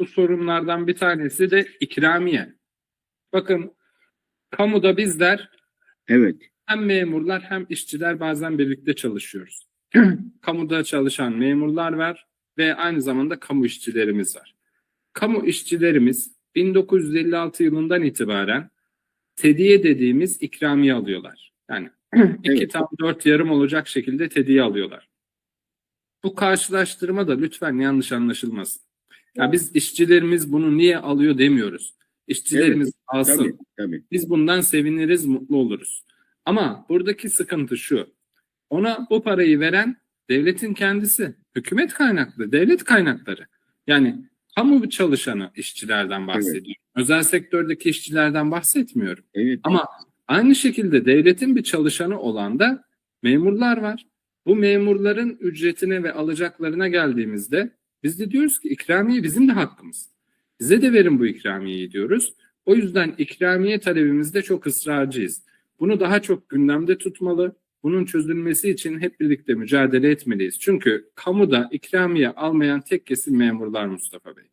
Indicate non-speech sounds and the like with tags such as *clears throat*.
bu sorunlardan bir tanesi de ikramiye. Bakın kamuda bizler Evet. hem memurlar hem işçiler bazen birlikte çalışıyoruz. *clears throat* Kamuda çalışan memurlar var ve aynı zamanda kamu işçilerimiz var. Kamu işçilerimiz 1956 yılından itibaren tediye dediğimiz ikramiye alıyorlar. Yani *clears throat* iki Evet. tam dört yarım olacak şekilde tediye alıyorlar. Bu karşılaştırma da lütfen yanlış anlaşılmasın. Ya biz işçilerimiz bunu niye alıyor demiyoruz. İşçilerimiz alsın. Tabii. Tabii. Biz bundan seviniriz, mutlu oluruz. Ama buradaki sıkıntı şu. Ona bu parayı veren devletin kendisi. Hükümet kaynaklı, devlet kaynakları. Yani kamu çalışanı işçilerden bahsediyorum. Özel sektördeki işçilerden bahsetmiyorum. Evet. Ama aynı şekilde devletin bir çalışanı olan da memurlar var. Bu memurların ücretine ve alacaklarına geldiğimizde biz de diyoruz ki ikramiye bizim de hakkımız. Bize de verin bu ikramiyeyi diyoruz. O yüzden ikramiye talebimizde çok ısrarcıyız. Bunu daha çok gündemde tutmalı. Bunun çözülmesi için hep birlikte mücadele etmeliyiz. Çünkü kamuda ikramiye almayan tek kesim memurlar Mustafa Bey.